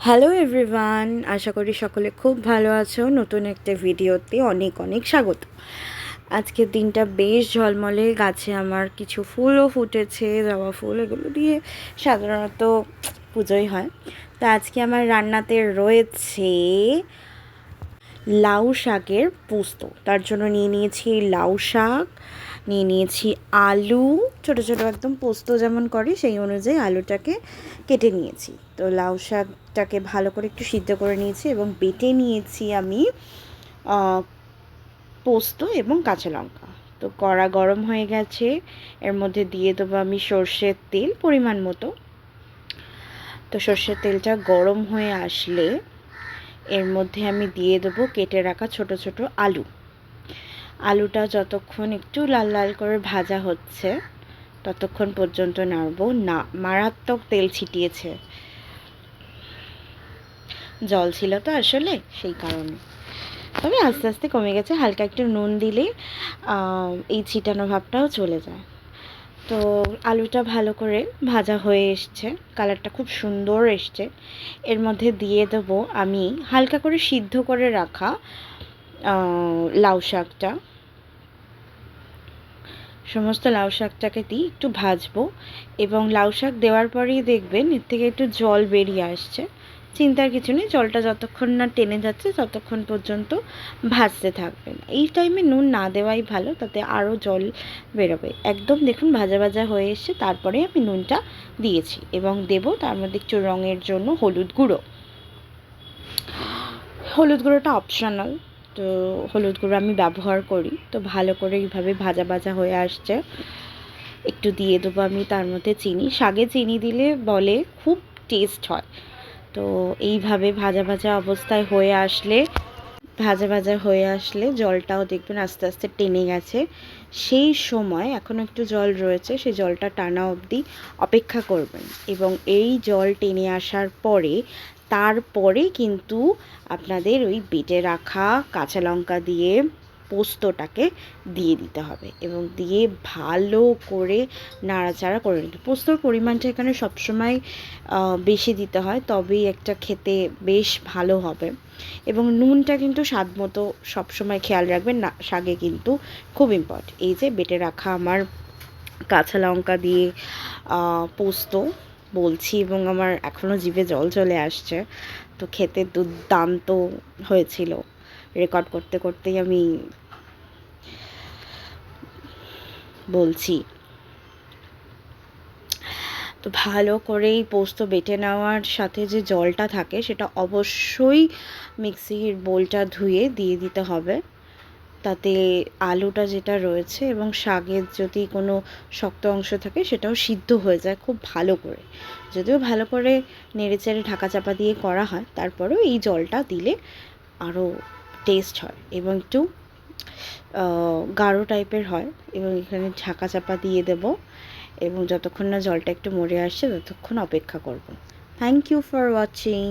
Hello everyone আশা করি সকলে খুব ভালো আছো। নতুন একটা ভিডিওতে অনেক অনেক স্বাগত। আজকের দিনটা বেশ ঝলমলে। গাছে আমার কিছু ফুলও ফুটেছে, জবা ফুল এগুলো দিয়ে সাধারণত পুজোই হয়। তো আজকে আমার রান্নাতে রয়েছে লাউ শাকের পোস্ত। তার জন্য নিয়ে নিয়েছি লাউ শাক নিয়ে নিয়েছি আলু। ছোট ছোট একদম পোস্ত যেমন করে, সেই অনুযায়ী আলুটাকে কেটে নিয়েছি। তো লাউ শাকটাকে ভালো করে একটু সিদ্ধ করে নিয়েছি এবং বেটে নিয়েছি আমি পোস্ত এবং কাঁচা লঙ্কা। তো কড়া গরম হয়ে গেছে, এর মধ্যে দিয়ে দেবো আমি সর্ষের তেল পরিমাণ মতো। তো সর্ষের তেলটা গরম হয়ে আসলে, এর মধ্যে আমি দিয়ে দেবো কেটে রাখা ছোট ছোট আলু। আলুটা যতক্ষণ একটু লাল লাল করে ভাজা হচ্ছে, ততক্ষণ পর্যন্ত নাড়বো। না, মারাত্মক তেল ছিটিয়েছে। জল ছিল তো আসলে সেই কারণে। তবে আস্তে আস্তে কমে গেছে, হালকা একটু নুন দিলে এই ছিটানো ভাবটাও চলে যায়। তো আলুটা ভালো করে ভাজা হয়ে এসছে, কালারটা খুব সুন্দর এসছে। এর মধ্যে দিয়ে দেবো আমি হালকা করে সিদ্ধ করে রাখা লাউ শাকটা। সমস্ত লাউ শাকটাকে দিই একটু ভাজবো এবং লাউ শাক দেওয়ার পরেই দেখবেন এর থেকে একটু জল বেরিয়ে আসছে। চিন্তার কিছু নেই, জলটা যতক্ষণ না টেনে যাচ্ছে ততক্ষণ পর্যন্ত ভাজতে থাকবেন। এই টাইমে নুন না দেওয়াই ভালো, তাতে আরও জল বেরোবে। একদম দেখুন ভাজা ভাজা হয়ে এসছে, তারপরে আমি নুনটা দিয়েছি এবং দেব তার মধ্যে একটু রঙের জন্য হলুদ গুঁড়ো। হলুদ গুঁড়োটা অপশনাল তো হলুদ গুঁড়ো আমি ব্যবহার করি। তো ভালো করে এইভাবে ভাজা ভাজা হয়ে আসছে। একটু দিয়ে দেবো আমি তার মধ্যে চিনি। শাগে চিনি দিলে বলে খুব টেস্ট হয়। তো এইভাবে ভাজা ভাজা অবস্থায় হয়ে আসলে, ভাজা ভাজা হয়ে আসলে জলটাও দেখবেন আস্তে আস্তে টেনে গেছে। সেই সময় এখন একটু জল রয়েছে, সেই জলটা টানা অবধি অপেক্ষা করবেন। এবং এই জল টেনে আসার পরে তারপরে কিন্তু আপনাদের ওই বেটে রাখা কাঁচা লঙ্কা দিয়ে পোস্তটাকে দিয়ে দিতে হবে এবং দিয়ে ভালো করে নাড়াচাড়া করে নিতে পোস্তর পরিমাণটা এখানে সবসময় বেশি দিতে হয়, তবেই একটা খেতে বেশ ভালো হবে। এবং নুনটা কিন্তু স্বাদ মতো সবসময় খেয়াল রাখবেন, না, শাগে কিন্তু খুব ইম্পর্ট এই যে বেটে রাখা আমার কাঁচা লঙ্কা দিয়ে পোস্ত বলছি এবং আমার এখনও জিভে জল চলে আসছে। তো খেতে দুর্দান্ত হয়েছিল। রেকর্ড করতে করতেই আমি বলছি। তো ভালো করেই পোস্ত বেটে নেওয়ার সাথে যে জলটা থাকে সেটা অবশ্যই মিক্সির বোলটা ধুয়ে দিয়ে দিতে হবে। তাতে আলুটা যেটা রয়েছে এবং শাকের যদি কোনো শক্ত অংশ থাকে, সেটাও সিদ্ধ হয়ে যায় খুব ভালো করে। যদিও ভালো করে নেড়েচেড়ে ঢাকা চাপা দিয়ে করা হয়, তারপরেও এই জলটা দিলে আরও টেস্ট হয় এবং একটু গাঢ় টাইপের হয় এবং এখানে ঢাকা চাপা দিয়ে দেব এবং যতক্ষণ না জলটা একটু মরে আসছে, ততক্ষণ অপেক্ষা করব। Thank you for watching